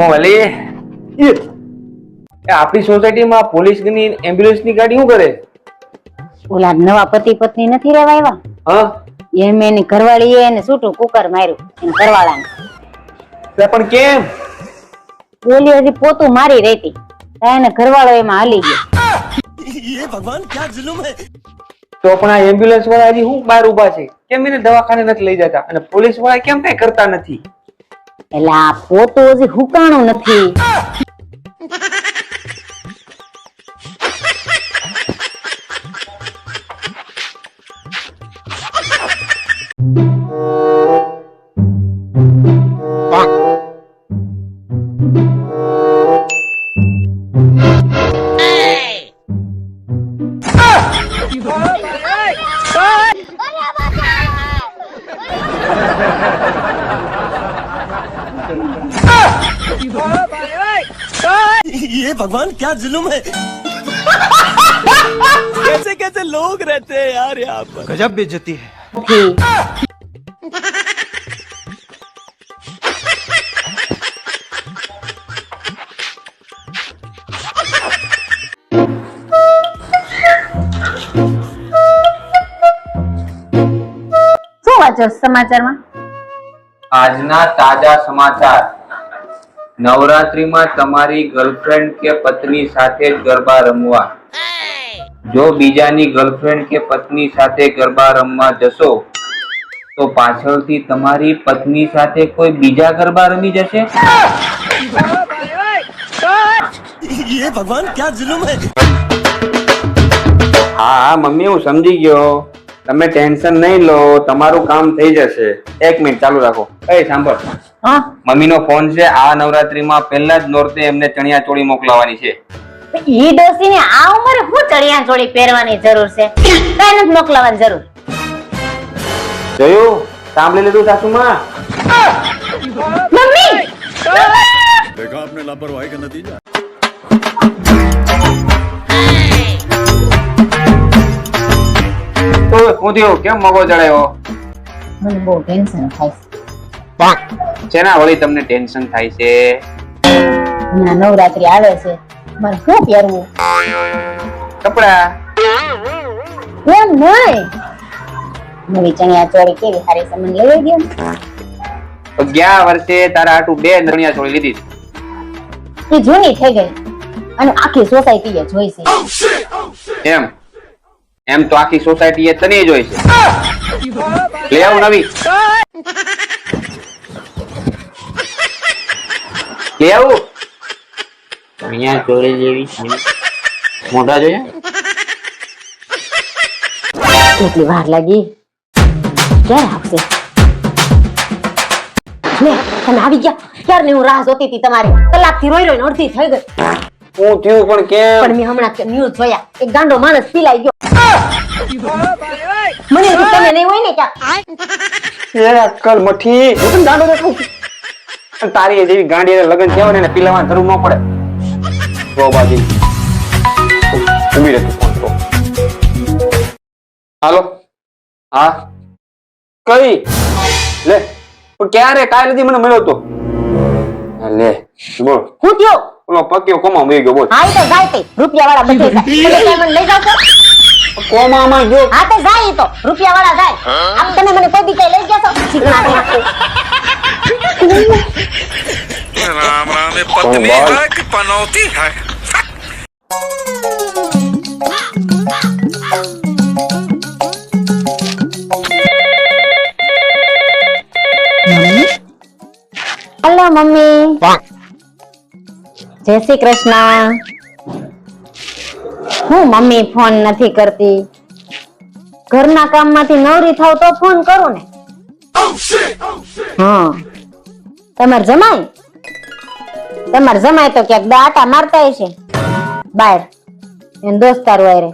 મોલી એ. આપણી સોસાયટીમાં પોલીસની એમ્બ્યુલન્સની ગાડી શું કરે? ઓલા નવા પતિ પત્ની નથી રહેવા આવ્યા? હા? એમ એની ઘરવાળીએ એને છૂટું કુકર માર્યું એને ઘરવાળાને. પણ કેમ? ઓલી હજી પોતું મારી રહેતી. એને ઘરવાળો એમાં હાલી ગયો. એ ભગવાન ક્યાં જુલુમ હે તો પણ આ એમ્બ્યુલન્સ વાળા હજી હું બહાર ઊભા છે? કેમ એને દવાખાને નથી લઈ જતા? અને પોલીસવાળા કેમ કઈ કરતા નથી? એટલે આ પોતો હજી હુકાણું નથી ये भगवान क्या जुल्म है कैसे कैसे लोग रहते हैं यार यहाँ पर गजब बेइज्जती है નથી શું વાંચો છો સમાચારમાં આજના તાજા સમાચાર. નવરાત્રીમાં તમારી ગર્લફ્રેન્ડ કે પત્ની સાથે ગરબા રમવા. જો બીજાની ગર્લફ્રેન્ડ કે પત્ની સાથે ગરબા રમવા જશો તો પાછળથી તમારી પત્ની સાથે કોઈ બીજા ગરબા રમી જશે? ભગવાન ક્યાં જુલુમ હા મમ્મી હું સમજી ગયો. તમે ટેન્શન નહીં લો તમારું કામ થઈ જશે. એક મિનિટ ચાલુ રાખો. એ સાંભળ. હા? મમ્મીનો ફોન છે આ નવરાત્રીમાં પહેલા જ નોરતે એમને ચણિયા ચોળી મોકલાવાની છે. ઈ ડોસીને આ ઉંમરે હું ચણિયા ચોળી પહેરવાની જરૂર છે? કઈ નથી મોકલાવાની જરૂર. જોયું? સાંભળી લીધું સાસુમાં? મમ્મી! દેખા આપને લાપરવાહી કા નતીજા? હું થયું કેમ મગો ચડાયો? મને બહુ ટેન્શન થાય છે. જેના વળી તમને ટેન્શન થાય છે? ના નવરાત્રી આવે છે. મારે શું પહેરવું? કપડા? એમ નહીં નવી ચણિયા ચોળી કેવી સારી છે મને લઈ ગયો. ગયા વર્ષે તારા આટું બે ચણિયા ચોળી લીધી. એ જૂની થઈ ગઈ. અને આખી સોસાયટી એ જોઈ છે. એમ એમ તો આખી સોસાયટી એ તને જોઈ છે. લે આવું નવી. લે આવું. અહીંયા ચોરી જેવી મોઢા જોઈએ કેટલી વાર લાગી? ક્યારે આવશે? લે તમે આવી ગયા. ક્યારની હું રાહ જોતી હતી તમારી? કલાકથી રોઈ રોઈને અડધી થઈ ગઈ. હું થયું પણ કેમ? પણ મેં હમણાં ન્યૂઝ જોયા. એક ગાંડો માણસ પીલાઈ ગયો. મને તો તમે નહીં હોય ને ક્યાંક. એ અક્કલ મઠી. હું તને ગાંડો દેખું તારી જેવી ગાંડી લગ્ન થયા ને પીલાવાની જરૂર ન પડે. જો બાજી. ઊભી રહે તું. Phone hello? હા? કઈ? લે પણ ક્યારે કાલે નથી મને મળ્યો તો. લે બોલ. હું થયો? ઓલો પક્યો કોમા મરી ગયો બોલ. હા તો જાય રૂપિયા વાળા બધે મને લઈ જાવ છો? કોમામાં ગયો હા તે જાય તો રૂપિયા વાળા જાય આમ તમે મને કોઈ દીકરી લઈ ગયા છો શીખના રામ રામ એ પત્ની હે કે પનોતી હે હેલો મમ્મી જય શ્રી કૃષ્ણ હું મમ્મી ફોન નથી કરતી ઘરના કામમાંથી નવરી થાવ તો ફોન કરું ને હા તમાર જમાય તમાર જમાય તો ક્યાંક દાટા મારતા છે બાર એનો દોસ્તાર વાયરે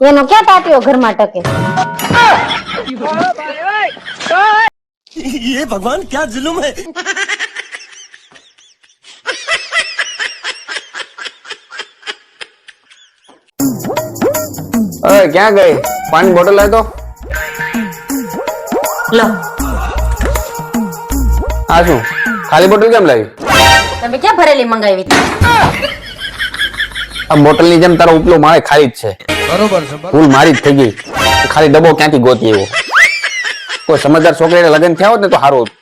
એનો ક્યાં તાટ્યો ઘરમાં ટકે ये भगवान क्या जुल्म है અરે ક્યાં ગઈ? પાણી બોટલ લાય તો લો. આ શું? ખાલી બોટલ કેમ લાવી? તમે ક્યાં ભરેલી મંગાવી હતી? આ બોટલની જેમ તારો ઉપલો મારે ખાલી જ છે. ભૂલ મારી જ થઈ ગઈ. ખાલી ડબ્બો ક્યાંથી ગોતી એવો? કોઈ સમજદાર છોકરીને લગ્ન થયા હોત ને તો સારું હતું.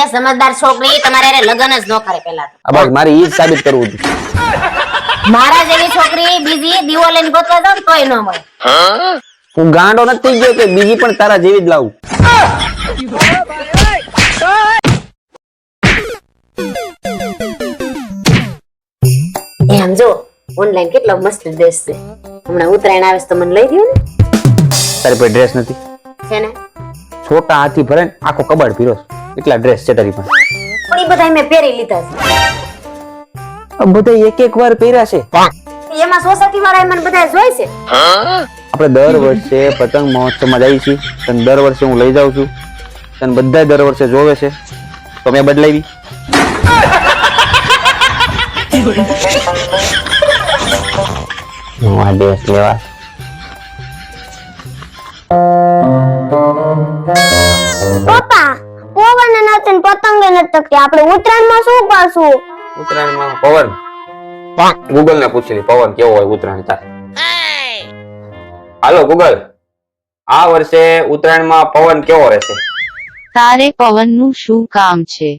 એ સમજદાર છોકરી તમારે લગ્ન જ ન કરે પેલા મારે ઈ સાબિત કરવું હતું. મારા જેવી છોકરી બીજી દીવો લઈને ગોતવા જાવ તોય ન મળે. હું ગાંડો નથી ગયો કે બીજી પણ તારા જેવી જ લાવું. એમ જો ઓનલાઈન કેટલો મસ્ત ડ્રેસ છે. હમણાં ઉત્તરાયણ આવે છે તો મને લઈ દઉં ને. તારી પાસે ડ્રેસ નથી. છે ને? છોટા હાથી ભરે આખો કબાડ પીરો એટલા ડ્રેસ છે તારી પાસે. પણ એ બધા મેં પહેરી લીધા આ બધા એક એક વાર પહેર્યા છે. એમાં સોસાયટી વાળા મને બધા જોઈ છે. આપણે દર વર્ષે પતંગ મહોત્સવમાં જઈએ છીએ. તને દર વર્ષે હું લઈ જાઉં છું. તને બધા દર વર્ષે જોવે છે. તો મેં બદલાવી. હું આ ડ્રેસ લેવા? પપ્પા પવન નથી પતંગ નથી આપણે ઉત્તરાયણમાં શું કરશું? ઉત્તરાયણમાં પવન? ગૂગલ ને પૂછી લે પવન કેવો હોય ઉત્તરાયણ તારે? Hello Google. આ વર્ષે ઉત્તરાયણમાં પવન કેવો રહેશે? તારે પવનનું શું કામ છે?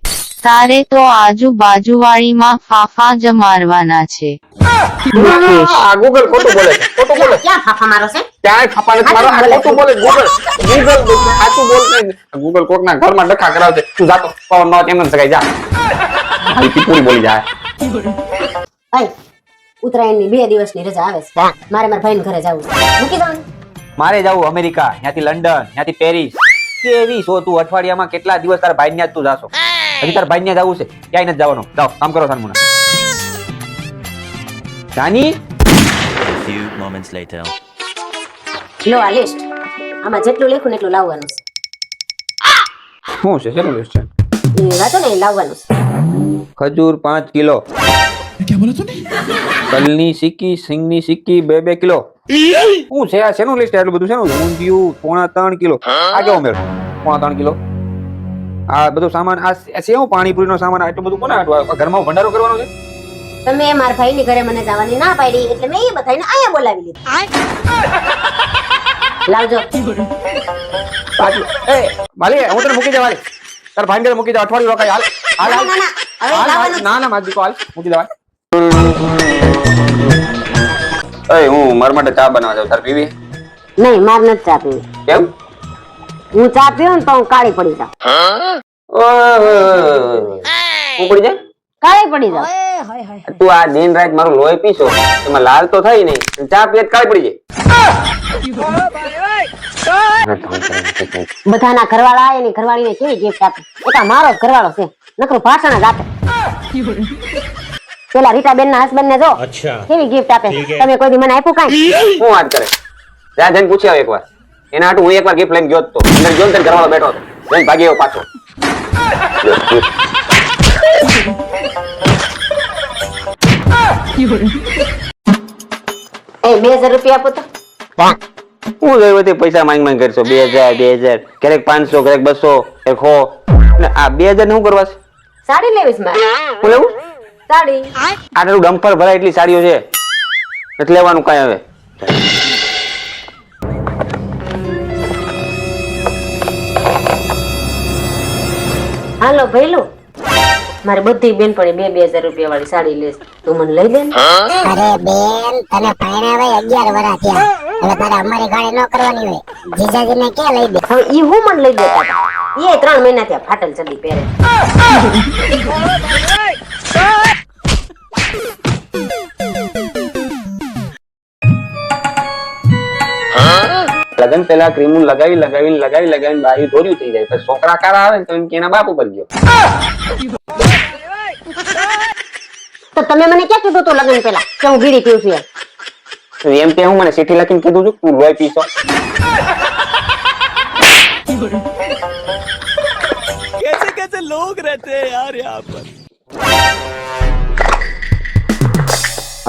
તારે તો આજુબાજુવાળીમાં ફાફા જ મારવાના છે. આ ગૂગલ ખોટું બોલે ખોટું બોલે ક્યાં ફાફા મારો છે? ક્યાંય ખપા મારો આ ખોટું બોલે છે. ગૂગલ ગૂગલ સાચું બોલશે જ. ગૂગલ કોકના ઘરમાં ડખા કરાવશે તું જાતો પવન નો એમ સગાઈ જા. ટીપુડી બોલી જાય. ભાઈ ઉત્તરાયણની બે દિવસની રજા આવે છે. મારે મારા ભાઈ ઘરે જવું મૂકી દઉં મારે જવું અમેરિકા ત્યાંથી લંડન ત્યાંથી પેરિસ. કેવી શો તું અઠવાડિયામાં કેટલા દિવસ તારા ભાઈ ત્યાં તું જાશો? હજી તાર ભાઈ ત્યાં જવું છે. ક્યાંય નથી જવાનું. જાઓ કામ કરો સાનમુના. જાની? Few moments later. લો આ લિસ્ટ આમાં જેટલું લખ્યું ને એટલું લાવવાનું શું છે? શેનું લિસ્ટ છે? છે એ વાંચો ને એ લાવવાનું છે. ખજૂર પાંચ કિલો. તલની સિક્કી સિંગની સિક્કી બે બે કિલો. શું છે? આ શેનું લિસ્ટ એટલું બધું શેનું ઊંધિયું પોણા ત્રણ કિલો. આ કેવો મેળ પોણા ત્રણ કિલો. આ બધો સામાન આ શેનું પાણીપુરીનો સામાન આટલું બધું કોને આટલું? ઘરમાં ભંડારો કરવાનો છે? તમે મારા ભાઈની ઘરે મને જવાની ના પાડી એટલે મેં એ બધાને આયા બોલાવી લીધા. લાવજો. પાછું. એ માલી હું તને મૂકી દે તાર ભાઈ ઘરે મૂકી દે અઠવાડિયું રોકાય. હાલ હાલ હાલ. ના, ના, હવે હાલ, હાલ. લાવવાનું જ. ના ના મારી દીકરો હાલ. મૂકી દેવા એ હું મારા માટે ચા બનાવવા જાઉં. તાર પીવી? નહીં માર નથી ચા પીવી. કેમ? હું ચા પીવું ને તો હું કાળી પડી જાઉં. હું પડી જાય કાળી પડી જાઉં. તું આ દિન રાત મારું લોહી પીશો એમાં લાલ તો થઈ નહીં. ચા પીએ કાળી પડી જાય. બધાના ઘરવાળા એની ઘરવાળીને કેવી ગિફ્ટ આપે? એ મારો ઘરવાળો છે. નકરું ભાષણ જ આપે. પેલા રીટાબેન ના હસબન્ડ ને જો. કેવી ગિફ્ટ આપે? તમે કોઈ દી મને આપ્યું કાંઈ? શું વાત કરે? ત્યાં જઈને પૂછી આવ એકવાર. એના હાટું હું એકવાર ગિફ્ટ લઈને ગયો હતો અંદર ગયો ને ઘરવાળો બેઠો હતો. જઈને ભાગી આવ્યો પાછો. એ બે હજાર રૂપિયા આપો તો. હું જોયું તે પૈસા માંગ માંગ કરશો? બે હજાર બે હજાર. ક્યારેક પાંચસો ક્યારેક બસો ક્યારેક સો. ને આ બે હજાર ને શું કરવા છે? સાડી લેવીશ છે હું લેવું? સાડી. આટલું ડમ્પર ભરાય એટલી સાડીઓ છે. એટલે લેવાનું કાંઈ હવે. હાલો ભૈલું મારે બધી બેન પણ બે બે હજાર રૂપિયા વાળી સાડી લેસ તું મને લઈ લે ને અરે બેન તને પરણાવે અગિયાર વરા થયા હવે તારે અમારી ગાડી ન કરવાની હોય જીજાજીને ક્યાં લઈ દે હવે ઈ હું મને લઈ દેતા હતા એ ત્રણ મહિના થયા ફાટલ ચડી પહેરે લગન પહેલા ક્રીમું લગાવી લગાવી લગાવી લગાવી બાયું ધોર્યું થઈ જાય. પછી છોકરા કારા આવે ને તો એને એના બાપુ ઉપર ગયો. તો તમે મને ક્યાં કીધું તું લગન પહેલા? કે હું બીડી પીઉં છું તો એમ કે હું મને સીટી લખીને કીધું છું તું લોહી પીશો. કેસે કેસે લોગ રહેતે હૈ યાર યહાં પર?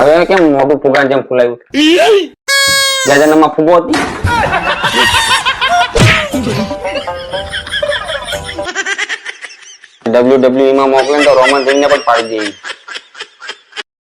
હવે કેમ મોઢું ફુગાન જેમ ફૂલાયું? બે જન્મમાં ફુગો હતી ડબલ્યુ ડબલ્યુ માં મોકલે ને તો રોમન સિંહ ને પણ પાડી દેવી